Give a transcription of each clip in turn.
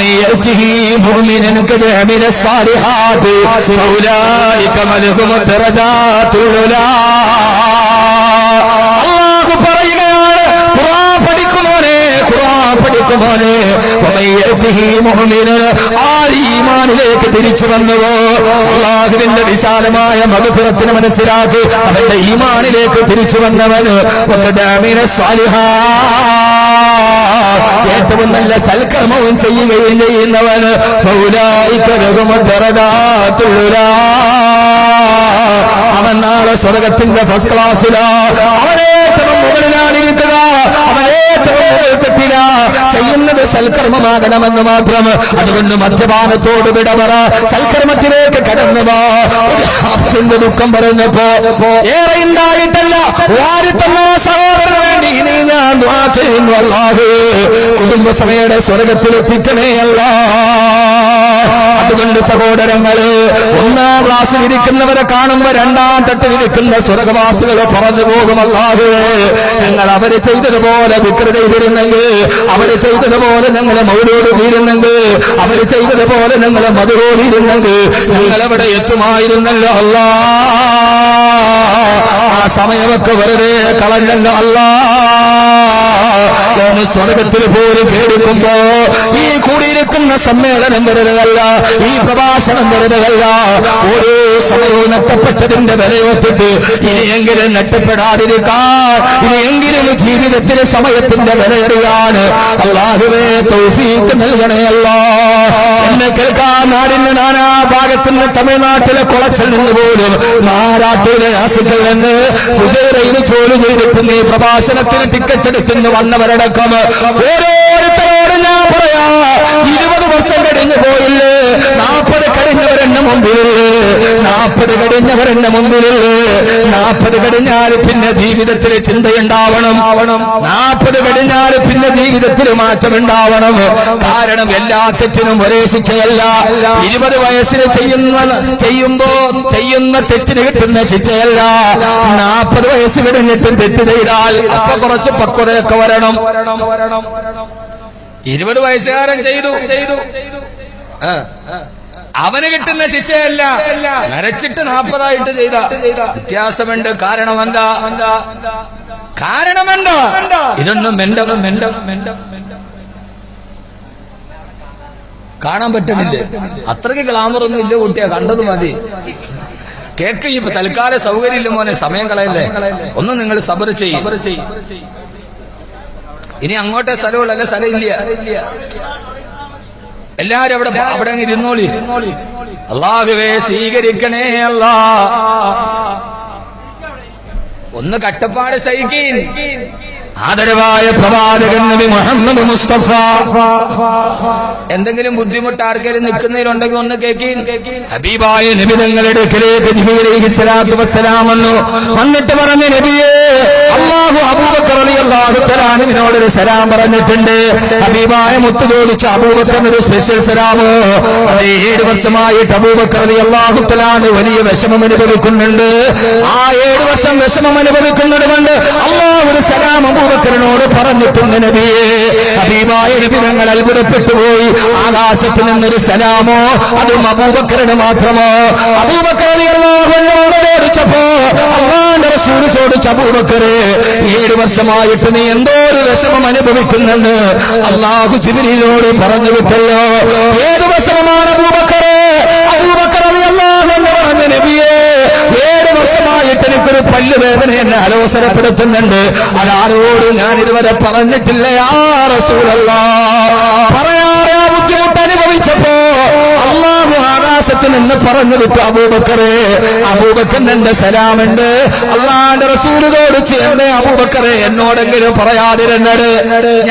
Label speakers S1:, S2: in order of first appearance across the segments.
S1: ومن يأته مؤمنا قد عمل الصالحات فأولئك لهم الدرجات العلى അള്ളാഹു പറയുകയാണ് ഖുർആൻ പഠിക്കുമോനെ ഖുർആൻ പഠിക്കുമോനെ ومن يأته مؤمنا ആ ഈമാനിലേക്ക് തിരിച്ചു വന്നുവോ അള്ളാഹുവിന്റെ വിശാലമായ മധുപുറത്തിന് മനസ്സിലാക്കി അവന്റെ ഈമാനിലേക്ക് തിരിച്ചു വന്നവന് وقدامنا الصالحات ഏറ്റവും നല്ല സൽക്കർമ്മവും ചെയ്യുകയും ചെയ്യുന്നവന് അവൻ നാളെ സ്വർഗത്തിന്റെ ഫസ്റ്റ് ക്ലാസ്സിലാ അവനേറ്റവും മുകളിലാണിരിക്കുക. അവനേറ്റവും ചെയ്യുന്നത് സൽക്കർമ്മമാകണമെന്ന് മാത്രം. അതുകൊണ്ട് മദ്യപാനത്തോട് വിടപറ സൽക്കർമ്മത്തിലേക്ക് കടന്നു ദുഃഖം പറഞ്ഞപ്പോ ഏറെ ഉണ്ടായിട്ടല്ല. വാരിത്തന്നോ സഹോദരങ്ങളെ ഇനി ഞാൻ ദ്വാ ചെയ്യുന്നു അല്ലാതെ കുടുംബസമയുടെ സ്വർഗത്തിലെത്തിക്കണേ അല്ല. അതുകൊണ്ട് സഹോദരങ്ങൾ ഒന്നാം ക്ലാസ്സിൽ ഇരിക്കുന്നവരെ കാണുമ്പോ രണ്ടാം തട്ടിൽ ഇരിക്കുന്ന സ്വർഗവാസികളെ പറഞ്ഞു പോകുമല്ലാതെ ഞങ്ങൾ അവർ ചെയ്തതുപോലെ വിക്രതയിലിരുന്നെങ്കിൽ അവർ ചെയ്തതുപോലെ ഞങ്ങളെ മൗരോട് വീരുന്നെങ്കിൽ അവർ ചെയ്തതുപോലെ ഞങ്ങളെ മധുരോടിയിരുന്നെങ്കിൽ ഞങ്ങൾ അവിടെ എത്തുമായിരുന്നല്ലോ അല്ലാ. ആ സമയമൊക്കെ വെറുതെ കളഞ്ഞല്ലോ അല്ല. സ്വർഗത്തിൽ പോലും പേടിക്കുമ്പോ ഈ കൂടിയിരിക്കുന്ന സമ്മേളനം വരുന്നതല്ല ഈ പ്രഭാഷണം വരുന്നതല്ല. ഓരോ സമയവും നഷ്ടപ്പെട്ടതിന്റെ വിലയോത്തിട്ട് ഇനിയെങ്കിലും നഷ്ടപ്പെടാതിരിക്കാൻ ഇനിയെങ്കിലും ജീവിതത്തിലെ സമയത്തിന്റെ വിലയറിയാണ് അള്ളാഹുവേ നൽകണേ നൽകണയല്ല എന്നെ കേൾക്കാൻ നാടിന്റെ നാനാ ഭാഗത്തുനിന്ന് തമിഴ്നാട്ടിലെ കുളച്ചിൽ നിന്ന് പോലും നാരാട്ടിലെ ആസുക്കൾ നിന്ന് കുതിരയിൽ ജോലി ചെയ്തിട്ടുണ്ട് ഈ പ്രഭാഷണത്തിന് ടിക്കറ്റ് എടുത്തുനിന്ന് വന്നവരടക്കം ഓരോരുത്തരോട് ഞാൻ പറയാ വർഷം കഴിഞ്ഞു പോയില്ലേ? നാൽപ്പത് കഴിഞ്ഞവരെന്നെ മുമ്പിലില്ലേ? നാൽപ്പത് കഴിഞ്ഞവരെന്നെ മുമ്പിലില്ലേ? നാൽപ്പത് കഴിഞ്ഞാൽ പിന്നെ ജീവിതത്തിൽ ചിന്തയുണ്ടാവണം. നാൽപ്പത് കഴിഞ്ഞാൽ പിന്നെ ജീവിതത്തിൽ മാറ്റമുണ്ടാവണം. കാരണം എല്ലാ തെറ്റിനും ഒരേ ശിക്ഷയല്ല. ഇരുപത് വയസ്സിൽ ചെയ്യുന്ന ചെയ്യുമ്പോ ചെയ്യുന്ന തെറ്റിന് കിട്ടുന്ന ശിക്ഷയല്ല. നാൽപ്പത് വയസ്സ് കഴിഞ്ഞിട്ടും തെറ്റ് ചെയ്താൽ അപ്പൊ കുറച്ച് പക്വതയൊക്കെ വരണം വരണം വരണം. ഇരുപത് വയസ്സുകാരൻ ചെയ്തു. ചെയ്തു. അവന് കിട്ടുന്ന ശിക്ഷയല്ല. നരച്ചിട്ട് നാൽപ്പതായിട്ട് ചെയ്ത. വ്യത്യാസമുണ്ട്. കാരണം എന്താ? എന്താ കാരണമെന്താ? ഇതൊന്നും മെണ്ടം മെണ്ടം മെണ്ടം കാണാൻ പറ്റണില്ലേ അത്രയ്ക്ക് ഗ്ലാമർ ഒന്നും ഇല്ല കുട്ടിയാ. കണ്ടത് മതി. കേക്ക് ഇപ്പൊ തൽക്കാല സൗകര്യം ഇല്ല മോനെ. സമയം കളയല്ലേ? ഒന്ന് നിങ്ങൾ സബർ ചെയ്യും. ഇനി അങ്ങോട്ടെ സ്ഥലമുള്ളല്ല സ്ഥലം ഇല്ല എല്ലാരും അവിടെ അവിടെ ഇരുന്നോളി. അള്ളാഹുവേ സ്വീകരിക്കണേ അല്ലാ ഒന്ന് കട്ടപ്പാട് സഹിക്കീൻ. ആദരവായ പ്രവാചകൻ നബി മുഹമ്മദ് മുസ്തഫ. എന്തെങ്കിലും ബുദ്ധിമുട്ട് ആർക്കെങ്കിലും നിൽക്കുന്നതിലുണ്ടെങ്കിൽ ഒന്ന് കേക്കീൻ ഹബീബായ നബി തങ്ങളുടെ സ്വലാത്തു വസ്സലാം വന്നു. വന്നിട്ട് പറഞ്ഞു നബിയേ അള്ളാഹു അബൂബക്കർ റളിയല്ലാഹു തആലാവിനോട് ഒരു സലാം പറഞ്ഞിട്ടുണ്ട്. ഹബീബായ മുത്ത് ചോദിച്ച അബൂബക്കറിന് ഒരു സ്പെഷ്യൽ സലാമോ? അത് ഏഴ് വർഷമായിട്ട് അബൂബക്കർ റളിയല്ലാഹു തആലാന് വലിയ വിഷമം അനുഭവിക്കുന്നുണ്ട്. ആ ഏഴ് വർഷം വിഷമം അനുഭവിക്കുന്നത് കൊണ്ട് അള്ളാഹു ഒരു സലാം അബൂബക്കറിനോട് പറഞ്ഞിട്ടുണ്ട് നബിയെ ഹബീബായ ഞങ്ങൾ അത്ഭുതപ്പെട്ടു പോയി. ആകാശത്ത് നിന്നൊരു സലാമോ? അതും അബൂബക്കറിന് മാത്രമോ? ചോദിച്ചപ്പോ അള്ളാന്റെ റസൂൽ ചോദിച്ച അബൂബക്കറെ ഏഴ് വർഷമായിട്ട് നീ എന്തോ ഒരു വിഷമം അനുഭവിക്കുന്നുണ്ട്. അള്ളാഹു ജിബിലിനോട് പറഞ്ഞു വിട്ടല്ലോ. ഏത് വിഷമമാണ് അബൂബക്കർ? പല്ലുവേദന എന്നെ അലോസരപ്പെടുത്തുന്നുണ്ട്. അതാരോട് ഞാൻ ഇതുവരെ പറഞ്ഞിട്ടില്ല റസൂലല്ല. പറയാതെ ബുദ്ധിമുട്ട് അനുഭവിച്ചപ്പോ അള്ളാഹു ആകാശത്ത് നിന്ന് പറഞ്ഞു വിട്ടു അബൂബക്കറെ അബൂബക്കറിന്റെ സലാമുണ്ട്. അള്ളാന്റെ റസൂലിനോട് ചേർന്ന് അബൂബക്കറെ എന്നോടെങ്കിലും പറയാതിരുന്നത്.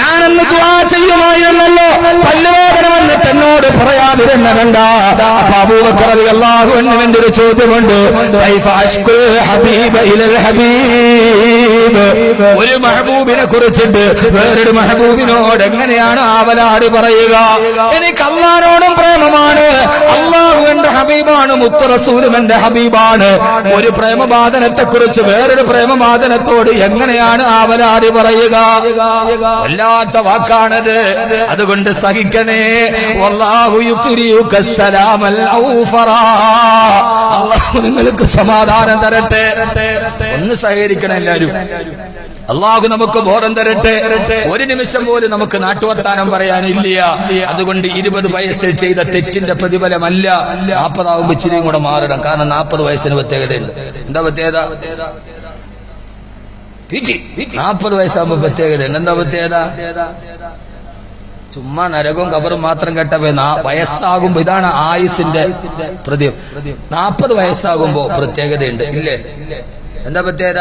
S1: ഞാനെന്ന് ദ്വാ ചെയ്യുമായിരുന്നല്ലോ. പല്ലുവേദന എന്നോട് പറയാതിരുന്നതണ്ട അപ്പൊ അബൂബക്കർ അള്ളാഹു എന്നുവിന്റെ ഒരു ചോദ്യമുണ്ട്. ഹബീബ ഇലൽ ഹബീബ്? ഹബീബ് ഒരു മഹബൂബിനെ കുറിച്ചിട്ട് വേറൊരു മഹബൂബിനോട് എങ്ങനെയാണ് ആവലാട് പറയുക? എനിക്ക് അള്ളഹാനോടും പ്രേമമാണ്. അള്ളാഹു എന്റെ ഹബീബാണ് മുത്തറസൂലും എന്റെ ഹബീബാണ്. ഒരു പ്രേമബാധനത്തെ കുറിച്ച് വേറൊരു പ്രേമബാധനത്തോട് എങ്ങനെയാണ് ആവലാട് പറയുക? വല്ലാത്ത വാക്കാണത്. അതുകൊണ്ട് സഹിക്കണേ. നിങ്ങൾക്ക് സമാധാനം തരട്ടെ. ഒന്ന് സഹകരിക്കണം എല്ലാവരും. അള്ളാഹു നമുക്ക് ബോധം തരട്ടെ. ഒരു നിമിഷം പോലും നമുക്ക് നാട്ടുവർത്താനം പറയാനില്ല. അതുകൊണ്ട് ഇരുപത് വയസ്സിൽ ചെയ്ത തെറ്റിന്റെ പ്രതിഫലമല്ല നാപ്പതാവുമ്പോ ഇച്ചിരിയും കൂടെ മാറണം. കാരണം നാൽപ്പത് വയസ്സിന് പ്രത്യേകതയുണ്ട്. എന്താ പ്രത്യേകത? നാൽപ്പത് വയസ്സാകുമ്പോ പ്രത്യേകതയുണ്ട്. എന്താ പ്രത്യേകത? ചുമ്മാ നരകവും കബറും മാത്രം കേട്ടപ്പോ വയസ്സാകുമ്പോ ഇതാണ് ആയുസിന്റെ പ്രതി. നാൽപ്പത് വയസ്സാകുമ്പോ പ്രത്യേകതയുണ്ട്. ഇല്ലേ? എന്താ പ്രത്യേകത?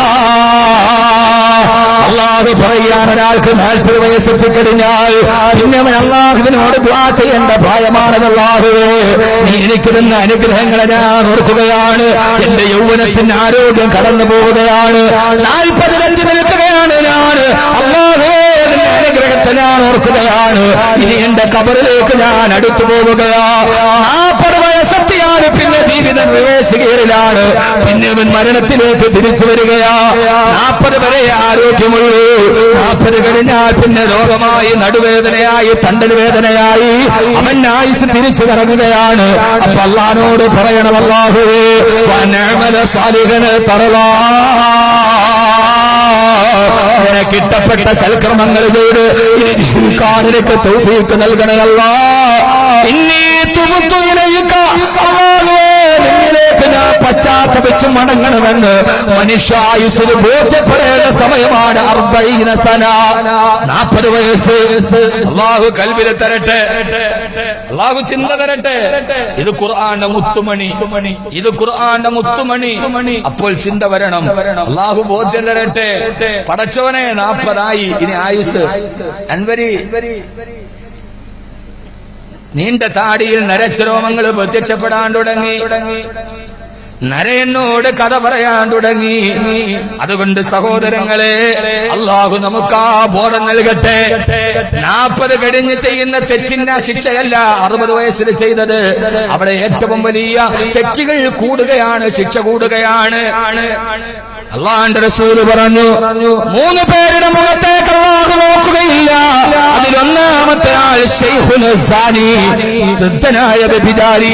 S1: അള്ളാഹു പറയാൻ ഒരാൾക്ക് നാൽപ്പത് വയസ്സെത്തിക്കഴിഞ്ഞാൽ പിന്നെ അവൻ അള്ളാഹുവിനോട് ദ്വാ ചെയ്യേണ്ട പ്രായമാണത് അള്ളാഹുവേ. നീ എനിക്ക് തന്ന അനുഗ്രഹങ്ങളെ ഞാൻ ഓർക്കുകയാണ്. എന്റെ യൗവനത്തിന് ആരോഗ്യം കടന്നു പോവുകയാണ് നാൽപ്പതിനഞ്ച് നിൽക്കുകയാണ് ഞാൻ. അള്ളാഹുവേ ഞാൻ ഓർക്കുകയാണ്. ഇനി എന്റെ കബറിലേക്ക് ഞാൻ അടുത്തു പോവുകയാ പിന്നെ ജീവിതം വിവേശികയിലാണ് പിന്നെ അവൻ മരണത്തിലേക്ക് തിരിച്ചു വരികയാ. നാൽപ്പത് വരെ ആരോഗ്യമുള്ളൂ. നാൽപ്പത് കഴിഞ്ഞാൽ പിന്നെ രോഗമായി നടുവേദനയായി തണ്ടൽ വേദനയായി. അവൻ ആയുസ് തിരിച്ചു കറങ്ങുകയാണ്. അപ്പൊ അള്ളഹാനോട് പറയണം അള്ളാഹുവേ സാലിഹന് തറവാ. നിനക്ക് ഇഷ്ടപ്പെട്ട ഇനി ജീവിക്കാൻ നിനക്ക് തൗഫീക്ക് പശ്ചാത്തപിച്ച് മടങ്ങണമെന്ന് മനുഷ്യായുസിന് ബോധ്യപ്പെടേണ്ട സമയമാണ് അർബൈന സന. നാൽപ്പത് വയസ്സ്. അള്ളാഹു കൽവിൽ തരട്ടെ. അള്ളാഹു ചിന്ത തരട്ടെ. ഇത് ഖുർആന്റെ മുത്തുമണി. ഇത് ഖുർആന്റെ മുത്തുമണി. അപ്പോൾ ചിന്ത വരണം. അള്ളാഹു ബോധ്യം തരട്ടെ. പടച്ചവനെ നാൽപ്പതായി ഇനി ആയുസ്. അൻവരി. നീണ്ട താടിയിൽ നരച്ചരോമങ്ങൾ പ്രത്യക്ഷപ്പെടാൻ തുടങ്ങി. നരയനോട് കഥ പറയാൻ തുടങ്ങി. അതുകൊണ്ട് സഹോദരങ്ങളെ അള്ളാഹു നമുക്ക് ആ ബോധം നൽകട്ടെ. നാൽപ്പത് കഴിഞ്ഞ് ചെയ്യുന്ന തെറ്റിന്റെ ശിക്ഷയല്ല അറുപത് വയസ്സിൽ ചെയ്തത്. അവിടെ ഏറ്റവും വലിയ തെറ്റുകൾ കൂടുകയാണ് ശിക്ഷ കൂടുകയാണ്. അള്ളാന്റെ റസൂൽ പറഞ്ഞു മൂന്ന് പേരുടെ മുഖത്തേക്ക് അള്ളാഹു നോക്കുകയില്ല. അതിലൊന്നാമത്തെ ആൾ വൃദ്ധനായ വ്യഭിചാരി.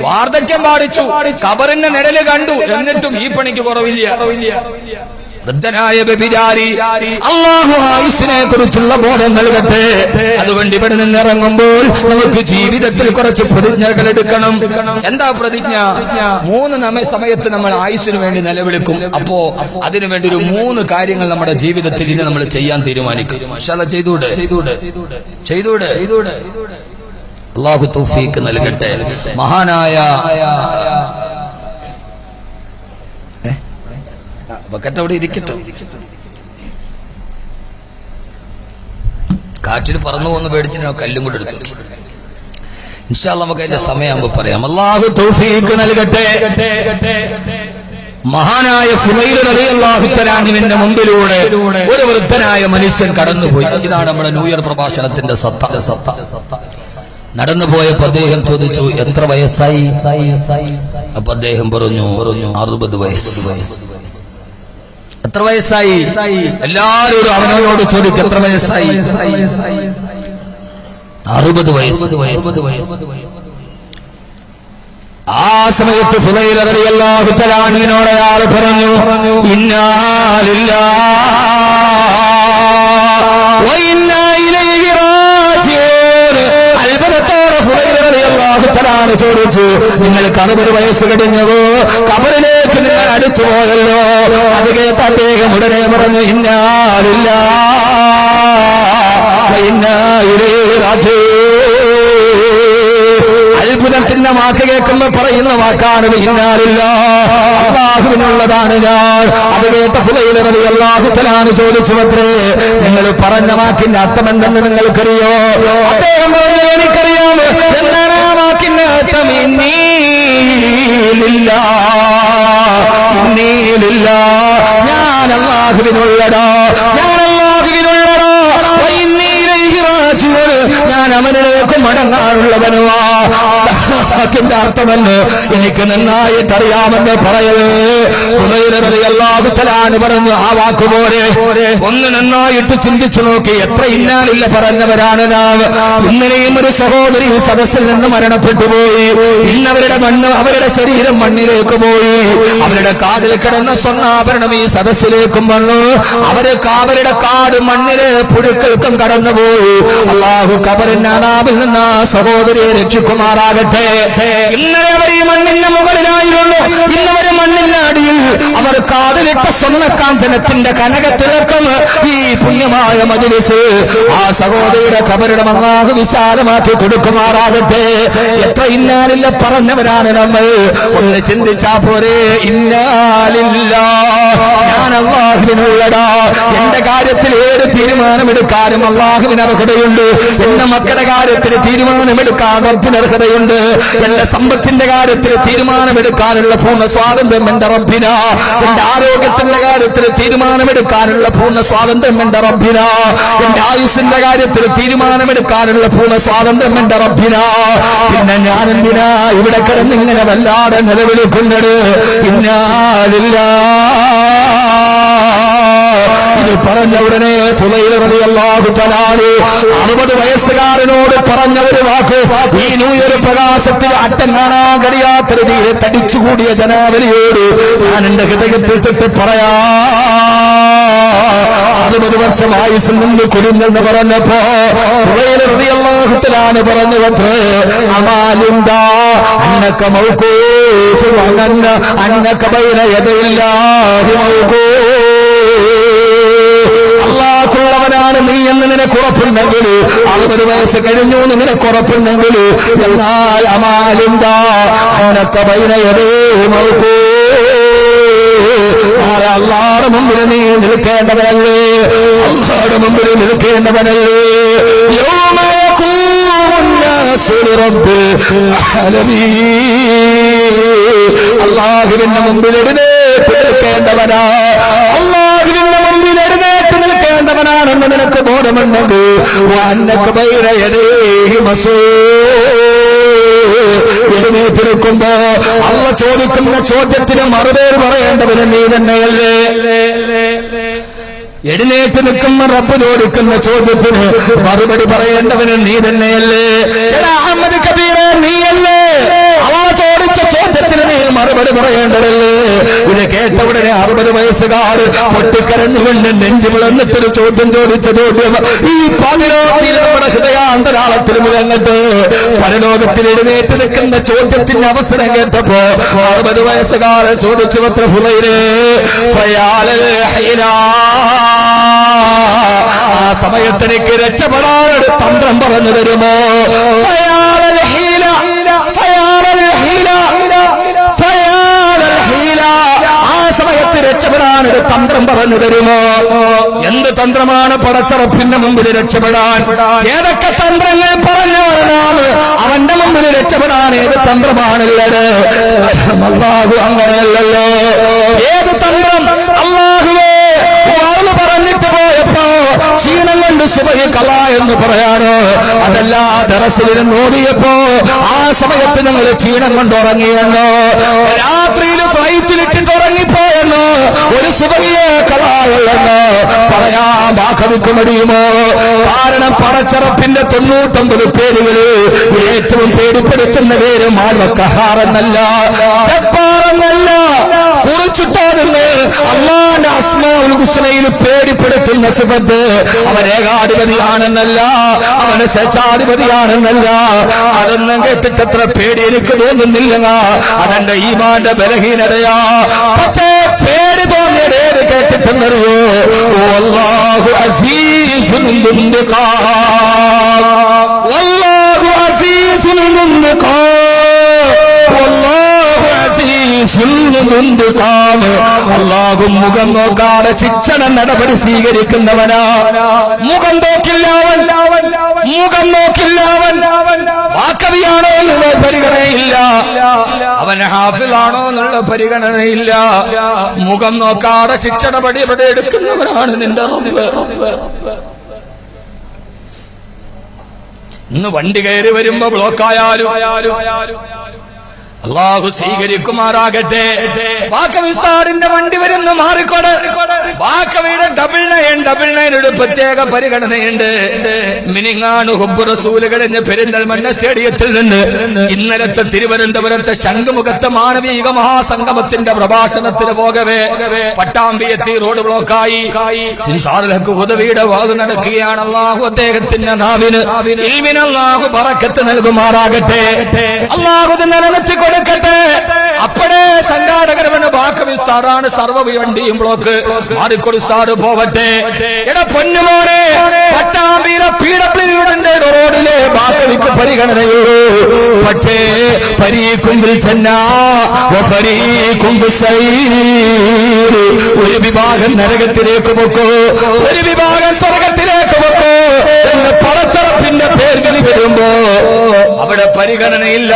S1: വാർദ്ധക്യം പാടിച്ചു. കബറിന്റെ നിഴൽ കണ്ടു. എന്നിട്ടും ഈ പണിക്ക് കുറവില്ല. വൃദ്ധനായ വ്യഭിചാരി അള്ളാഹു ആയുസിനെ കുറിച്ചുള്ള ബോധം നൽകട്ടെ. അതുകൊണ്ട് ഇവിടെ നിന്ന് ഇറങ്ങുമ്പോൾ നമുക്ക് ജീവിതത്തിൽ കുറച്ച് പ്രതിജ്ഞകൾ എടുക്കണം. എന്താ പ്രതിജ്ഞ? മൂന്ന് നമ്മ സമയത്ത് നമ്മൾ ആയുസിനു വേണ്ടി നിലവിളിക്കും. അപ്പോ അതിനു വേണ്ടി ഒരു മൂന്ന് കാര്യങ്ങൾ നമ്മുടെ ജീവിതത്തിൽ ഇനി നമ്മൾ ചെയ്യാൻ തീരുമാനിക്കും. ചെയ്തൂടെ ചെയ്തൂടെ? ചെയ്തൂടെ? ചെയ്തൂടെ? അള്ളാഹു തൗഫീക്ക് നൽകട്ടെ. മഹാനായ ബക്കറ്റ് അവിടെ ഇരിക്കട്ടെ. കാറ്റിൽ പറന്നു പോകുന്ന പേടിച്ചിട്ട് കല്ലും കൂടെ എടുത്തു ഇൻഷാ നമുക്ക് അതിന്റെ സമയമാകുമ്പോ പറയാം. അള്ളാഹു തൗഫീഖ് നൽകട്ടെ. മഹാനായ സുലൈലാഹുത്തരാനുവിന്റെ മുമ്പിലൂടെ ഒരു വൃദ്ധനായ മനുഷ്യൻ കടന്നുപോയി. ഇതാണ് നമ്മുടെ ന്യൂ ഇയർ പ്രഭാഷണത്തിന്റെ സത്ത. സത്ത നടന്നു പോയപ്പോ അദ്ദേഹം ചോദിച്ചു എത്ര വയസ്സായി? അപ്പൊ അദ്ദേഹം പറഞ്ഞു പറഞ്ഞു അറുപത് വയസ്സ് വയസ്സ്. എത്ര വയസ്സായി? എല്ലാവരും അവനോട് ചോദിക്കും എത്ര വയസ്സായി? അറുപത് വയസ്സ്. അറുപത് വയസ്സ് ആ സമയത്ത് ഫുലൈലിനോട് അയാൾ പറഞ്ഞു ഇന്നാലില്ല അത്ഭുതത്തോടെ ഫുലൈലിനോട് ചോദിച്ചു നിങ്ങൾക്ക് അറുപത് വയസ്സ് കഴിഞ്ഞതോ? കബറിലെ അടുത്തു പോയല്ലോ അത് കേട്ട അദ്ദേഹം ഉടനെ പറഞ്ഞു ഇന്നാലില്ല. രാജേ. അത്ഭുതത്തിന്റെ വാക്ക് കേൾക്കുമ്പോ പറയുന്ന വാക്കാണ് ഇന്നാലില്ല. അള്ളാഹുവിനുള്ളതാണ് ഞാൻ. അത് കേട്ട ഫുലയിലറതി അള്ളാഹുത്തലാണ് ചോദിച്ചു അത്രേ നിങ്ങൾ പറഞ്ഞ വാക്കിന്റെ അർത്ഥം എന്തെന്ന് നിങ്ങൾക്കറിയോ? അദ്ദേഹം എനിക്കറിയാം. എന്താണ് ആ വാക്കിന്റെ അർത്ഥം? ഇന്നീലില്ല ഇന്നീലില്ല ഞാൻ അള്ളാഹുവിനുള്ളടാ ഞാൻ അള്ളാഹുവിനുള്ളടാ ഞാൻ. ഞാൻ മടങ്ങാനുള്ളവനുവാത്തിന്റെ അർത്ഥമല്ല? അർത്ഥമെന്ന് എനിക്ക് നന്നായിട്ട് അറിയാമെന്ന് പറയവേ പറഞ്ഞ് പറഞ്ഞു ആ വാക്കുപോലെ ഒന്ന് നന്നായിട്ട് ചിന്തിച്ചു നോക്കി. എത്ര ഇന്നാലില്ല പറഞ്ഞവരാണ് നാം. ഇന്നലെയും ഒരു സഹോദരി സദസ്സിൽ നിന്ന് മരണപ്പെട്ടു പോയി. ഇന്നവരുടെ മണ്ണ് അവരുടെ ശരീരം മണ്ണിലേക്ക് പോയി. അവരുടെ കാതിൽ കിടന്ന സ്വർണാഭരണം ഈ സദസ്സിലേക്കും വന്നു. അവർക്ക് അവരുടെ കാട് മണ്ണിലെ പുഴുക്കൾക്കും കടന്നുപോയി. അള്ളാഹു നിന്ന് ആ സഹോദരിയെ രക്ഷിക്കുമാറാകട്ടെ. ഇന്നലെ അവർ ഈ മണ്ണിന്റെ മുകളിലായിരുന്നു. ഇന്നവര് മണ്ണിന്റെ അടിയിൽ അവർ കാതിലിട്ട സ്വർണക്കാഞ്ചനത്തിന്റെ കനകത്തിളക്കം ഈ പുണ്യമായ മജിലിസ് ആ സഹോദരിയുടെ കബരുടെ അള്ളാഹു വിശാലമാക്കി കൊടുക്കുമാറാകട്ടെ. എത്ര ഇന്നാലില്ല പറഞ്ഞവരാണ് നമ്മൾ. ഒന്ന് ചിന്തിച്ചാ പോരെ. ഇന്നാലില്ല. ഞാൻ അള്ളാഹുവിനുള്ളടാ എന്റെ കാര്യത്തിൽ ഏത് തീരുമാനമെടുക്കാനും അള്ളാഹുവിന് അർഹതയുണ്ട്. എന്റെ മക്കളുടെ കാര്യത്തിൽ തീരുമാനമെടുക്കാൻ റബ്ബിന് അർഹതയുണ്ട്. എന്റെ സമ്പത്തിന്റെ കാര്യത്തിൽ തീരുമാനമെടുക്കാനുള്ള പൂർണ സ്വാതന്ത്ര്യം എന്റെ റബ്ബിന. എന്റെ ആരോഗ്യത്തിന്റെ കാര്യത്തിൽ തീരുമാനമെടുക്കാനുള്ള പൂർണ സ്വാതന്ത്ര്യം എന്റെ റബ്ബിന. എന്റെ ആയുസിന്റെ കാര്യത്തിൽ തീരുമാനമെടുക്കാനുള്ള പൂർണ സ്വാതന്ത്ര്യം എന്റെ റബ്ബിന. പിന്നെ ഞാൻ എന്തിനാ ഇവിടെ കിടന്ന് ഇങ്ങനെ വല്ലാതെ നിലവിളിക്കുന്നത്? ഇന്നാലില്ല ഇത് പറഞ്ഞ ഉടനെ അറുപത് വയസ്സുകാരനോട് പറഞ്ഞ ഒരു വാക്ക്. ഈ ന്യൂ ഇയർ പ്രകാശത്തിൽ അറ്റം കാണാൻ കഴിയാത്ത രീതിയിൽ തടിച്ചുകൂടിയ ജനാവലിയോട് ഞാൻ എന്റെ ഹൃദയത്തിൽ തൊട്ട് പറയാ അറുപത് വർഷം ആയുസിൽ നിന്ന് കുരുന്നെന്ന് പറഞ്ഞപ്പോ ഹൃദയത്തിലാണ് പറഞ്ഞു വന്ന് അമാലിന്താ അന്നക്ക അന്നന്ന അന്നക്ക ബൈന യദയില്ലാഹി മൗക്കൂഫ് അള്ളാഹുള്ളവനാണ് നീ എന്ന് നിനക്ക് ഉറപ്പുണ്ടെങ്കിൽ അറുപത് വയസ്സ് കഴിഞ്ഞു എന്ന് നിനക്ക് ഉറപ്പുണ്ടെങ്കിൽ എന്നാൽ അമാലിന്താ നാളെ അള്ളാടെ മുമ്പിൽ നീ നിൽക്കേണ്ടവനല്ലേ? അള്ളാടെ മുമ്പിൽ നിൽക്കേണ്ടവനല്ലേ. അള്ളാഹുവിന്റെ മുമ്പിൽ എഴുന്നേറ്റ് നിൽക്കേണ്ടവനാ. നിൽക്കേണ്ടവനാണെന്ന് നിനക്ക് ബോധമുണ്ടെങ്കിൽ എഴുന്നേറ്റിരിക്കുമ്പോ അവ അള്ള ചോദിക്കുന്ന ചോദ്യത്തിന് മറുപേര് പറയേണ്ടവന് നീ തന്നെയല്ലേ എഴുന്നേറ്റ് നിൽക്കുന്ന റബ്ബ് ചോദിക്കുന്ന ചോദ്യത്തിന് മറുപടി പറയേണ്ടവന് നീ തന്നെയല്ലേ അഹമ്മദ് കബീറെ നീയല്ലേ? അവ ചോദിച്ച ചോദ്യത്തിന് നീ മറുപടി പറയേണ്ടതല്ലേ? ഇത് കേട്ട ഉടനെ അറുപത് വയസ്സുകാർ പൊട്ടിക്കരഞ്ഞുകൊണ്ട് നെഞ്ചു വിളന്നിട്ടൊരു ചോദ്യം ചോദിച്ച ചോദ്യം ഈ പതിനോത്തിൽ നമ്മുടെ ഹൃദയാന്തരാളത്തിൽ മുഴങ്ങട്ട് പരലോകത്തിൽ എഴുന്നേറ്റ് നിൽക്കുന്ന ചോദ്യത്തിന്റെ അവസരം കേട്ടപ്പോ അറുപത് വയസ്സുകാരൻ ചോദിച്ചു പത്ര ഫുലൈരേ ആ സമയത്ത് എനിക്ക് രക്ഷപ്പെടാനൊരു തന്ത്രം പറഞ്ഞു തരുമോ? രക്ഷപ്പെടാനൊരു തന്ത്രം പറഞ്ഞു തരുമോ? എന്ത് തന്ത്രമാണ് പടച്ചറപ്പിന്റെ മുമ്പിൽ രക്ഷപ്പെടാൻ? ഏതൊക്കെ തന്ത്രങ്ങൾ പറഞ്ഞാണ് അവന്റെ മുമ്പിൽ രക്ഷപ്പെടാൻ ഏത് തന്ത്രമാണുള്ളത്? അള്ളാഹു അങ്ങനെയല്ലല്ലോ. ഏത് തന്ത്രം? അള്ളാഹുവേ പറഞ്ഞിട്ട് പോയപ്പോ ക്ഷീണം കൊണ്ട് സുബഹി കല എന്ന് പറയാനോ? അതല്ല ദറസിലിരുന്ന് നോടിയപ്പോ ആ സമയത്ത് ഞങ്ങൾ ക്ഷീണം കൊണ്ട് ഉറങ്ങിയെന്നോ? രാത്രിയിൽ ഫ്ലൈറ്റിലിട്ടിട്ട് ഉറങ്ങിപ്പോയെന്നോ ഒരു സുബഹിയെ കലാളെന്ന് പറയാൻ വാക്കവിക്ക് മടിയുമോ കാരണം പടച്ചറപ്പിന്റെ തൊണ്ണൂറ്റൊമ്പത് പേരുകൾ ഏറ്റവും പേടിപ്പെടുത്തുന്ന പേര് മാൽവക്കഹാറെന്നല്ല ജബ്ബാറെന്നല്ല മുറിച്ചിട്ടോന്ന് അള്ളാന്റെ ഹുസ്നയിൽ പേടിപ്പെടുത്തുന്ന സിബത്ത് അവൻ ഏകാധിപതിയാണെന്നല്ല അവന് സച്ചാധിപതിയാണെന്നല്ല അതൊന്നും കേട്ടിട്ട് അത്ര പേടി എനിക്ക് തോന്നുന്നില്ല അതെന്റെ ഈമാന്റെ ബലഹീനതയാ. പക്ഷേ പേടി തോന്നിയത് ഏത് കേട്ടിട്ടെന്നറിയോ? അള്ളാഹു അസീസുൻ അസീസുൻ കാണ് അള്ളാഹും മുഖം നോക്കാതെ ശിക്ഷണ നടപടി സ്വീകരിക്കുന്നവനാ. മുഖം നോക്കില്ല അവൻ. മുഖം നോക്കില്ല അവൻ. വാക്കവിയാണോ എന്നുള്ള പരിഗണനയില്ല. അവൻ ഹാഫിലാണോ എന്നുള്ള പരിഗണനയില്ല. മുഖം നോക്കാതെ ശിക്ഷണ പടി ഇവിടെ എടുക്കുന്നവനാണ് നിന്റെ റബ്ബ്. ഇന്ന് വണ്ടി കയറി വരുമ്പോ ബ്ലോക്കായാലും അള്ളാഹു സ്വീകരിക്കുമാറാകട്ടെ. വാക്കവിസ്താറിന്റെ വണ്ടി വരുന്നു മാറിക്കോട്. വാക്കവിയുടെ ഡബിൾ നയൻ ഡബിൾ നയൻ ഒരു പ്രത്യേക പരിഗണനയുണ്ട്. മിനിങ്ങാണ് ഹുബ് കഴിഞ്ഞ് പെരിന്തൽ പെരിന്തൽമണ്ണ സ്റ്റേഡിയത്തിൽ നിന്ന് ഇന്നലത്തെ തിരുവനന്തപുരത്തെ ശംഖുമുഖത്തെ മാനവീക മഹാസംഗമത്തിന്റെ പ്രഭാഷണത്തിന് പോകവേ. പട്ടാമ്പിയെത്തി റോഡ് ബ്ലോക്കായി. സിൻസാറിലേക്ക് ഉദവിയുടെ വാത് നടക്കുകയാണ് അള്ളാഹു അദ്ദേഹത്തിന്റെ നാവിന്. ഇൽമിന് അള്ളാഹു പറക്കത്ത് നൽകുമാറാകട്ടെ. അള്ളാഹു ഇത് നിലനിർത്തി കൊടുക്കട്ടെ അപ്പോഴേ സംഘാടകരവന് ബാക്കവിസ്താറാണ് സർവ്വ വണ്ടിയും ബ്ലോക്ക് മാറിക്കൊടുസ്താറ് പോവട്ടെ എടാ പൊന്നുമോനെ പട്ടാമ്പിയിലെ പി ഡബ്ല്യുഡിന്റെ റോഡിലെ ബാക്കവിക്ക് പരിഗണനയുള്ളൂ പക്ഷേ പരീക്കുമ്പിൽ ചെന്ന പരീക്കുമ്പ് ഒരു വിഭാഗം നരകത്തിലേക്ക് പൊക്കോ ഒരു വിഭാഗം സ്വർഗത്തിലേക്ക് പൊക്കോ എന്ന് പടച്ചറപ്പിന്റെ പേരിൽ വരുമ്പോ അവിടെ പരിഗണനയില്ല.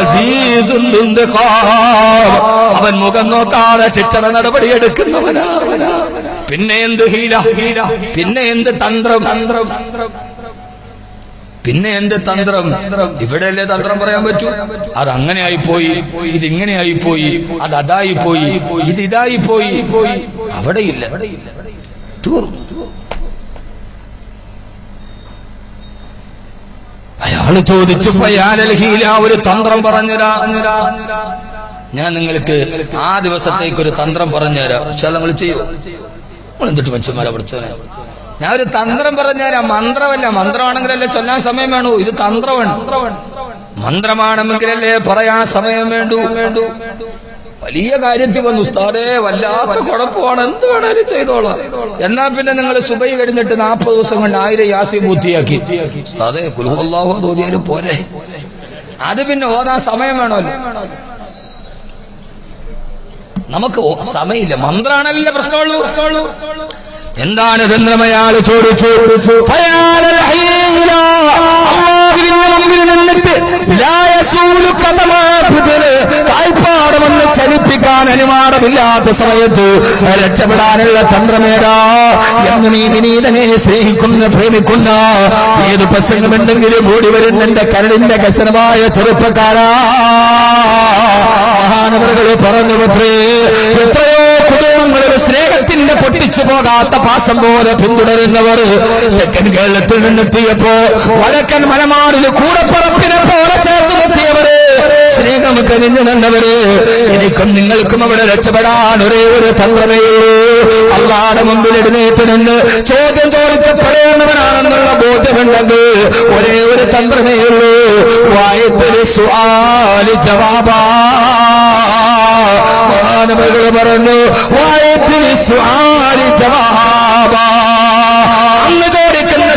S1: അസീസുൻ ദുന്തിഖാം. അവൻ മുഖം നോക്കാതെ ശിക്ഷണ നടപടി എടുക്കുന്നവനാ പിന്നെ എന്ത് ഹീല? ഹീല പിന്നെ എന്ത് തന്ത്രം? തന്ത്രം തന്ത്രം പിന്നെ എന്ത് തന്ത്രം? ഇവിടെയല്ലേ തന്ത്രം പറയാൻ പറ്റൂ? അത് അങ്ങനെ പോയി ഇത് ഇങ്ങനെ ആയിപ്പോയി അത് അതായി പോയി ഇത് ഇതായി പോയി പോയി. അവിടെയില്ല. തീർന്നു. അയാൾ ചോദിച്ചു ഫയാലൽ ഹീല ഒരു തന്ത്രം പറഞ്ഞുരാ ഞാൻ നിങ്ങൾക്ക് ആ ദിവസത്തേക്ക് ഒരു തന്ത്രം പറഞ്ഞുതരാം. പക്ഷെ നിങ്ങൾ ചെയ്യൂ. നിങ്ങൾ എന്തിട്ട് മനുഷ്യന്മാരെ പഠിച്ചവനെ? ഞാൻ ഒരു തന്ത്രം പറഞ്ഞുതരാം. മന്ത്രമല്ല മന്ത്രമാണെങ്കിലല്ലേ ചൊല്ലാൻ സമയം വേണു. ഇത് തന്ത്രമാണ്. മന്ത്രമാണെങ്കിലല്ലേ പറയാൻ സമയം വേണ്ടു വേണ്ടു. വലിയ കാര്യത്തിൽ വന്നു. ഉസ്താദേ വല്ലാത്ത കുഴപ്പമാണ്. എന്ത് വേണേലും ചെയ്തോളാം? എന്നാ പിന്നെ നിങ്ങൾ സുബൈ കഴിഞ്ഞിട്ട് നാൽപ്പത് ദിവസം കൊണ്ട് ആയിരം യാസി പൂർത്തിയാക്കി. ഉസ്താദേ കുലുഹല്ലാഹോ തോന്നിയാലും പോരെ. അത് പിന്നെ ഓതാൻ സമയം വേണമല്ലോ. നമുക്ക് സമയമില്ല. മന്ത്രാണല്ലേ പ്രശ്നമുള്ളൂ. എന്താണ് ചന്ദ്രമയാൾ ചോദിച്ചു? നിന്നിട്ട് അനുവാദമില്ലാത്ത സമയത്ത് രക്ഷപ്പെടാനുള്ള തന്ത്രമേടാ എന്ന് നീ വിനീതനെ സ്നേഹിക്കുന്ന പ്രേമിക്കുന്ന ഏത് പ്രസംഗമുണ്ടെങ്കിലും ഓടി വരുന്നെന്റെ കരളിന്റെ കസനമായ ചെറുപ്പക്കാരാ. മഹാനവറുകൾ പറഞ്ഞു പത്രേ എത്രയോ കുടുംബങ്ങളിൽ സ്നേഹത്തിന്റെ പൊട്ടിച്ചു പോകാത്ത പാശം പോലെ പിന്തുടരുന്നവർ തെക്കൻ കേരളത്തിൽ നിന്നെത്തിയപ്പോ വടക്കൻ മലമാറിൽ കൂടപ്പറപ്പിനെ പോലെ ചേർത്ത് നിർത്തിയവര്. സ്നേഹം കനിഞ്ഞു നിന്നവര് എനിക്കും നിങ്ങൾക്കും അവിടെ രക്ഷപ്പെടാൻ ഒരേ ഒരു തന്ത്രമേ അള്ളാടെ മുമ്പിൽ എഴുന്നേറ്റ് നിന്ന് ചോദ്യം ചോദിക്കപ്പെടേണ്ടവനാണെന്നുള്ള ബോധ്യമുണ്ടെങ്കിൽ ഒരേ ഒരു തന്ത്രമേ ഉള്ളൂ. വായത്തൊരു സ്വാലി ജവാബാ. മാനവകൾ പറഞ്ഞു വായ്പൊരു സ്വാലി ജവാബാ. അന്ന്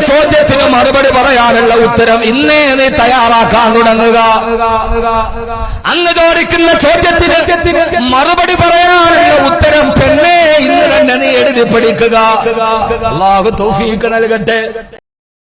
S1: ചോദ്യത്തിന് മറുപടി പറയാനുള്ള ഉത്തരം ഇന്നേ നീ തയ്യാറാക്കാൻ തുടങ്ങുക. അന്ന് ചോദിക്കുന്ന ചോദ്യത്തിന് മറുപടി പറയാനുള്ള ഉത്തരം പെണ്ണേ ഇന്ന് തന്നെ നീ എഴുതി പഠിക്കുക. തൗഫീക്ക് നൽകട്ടെ.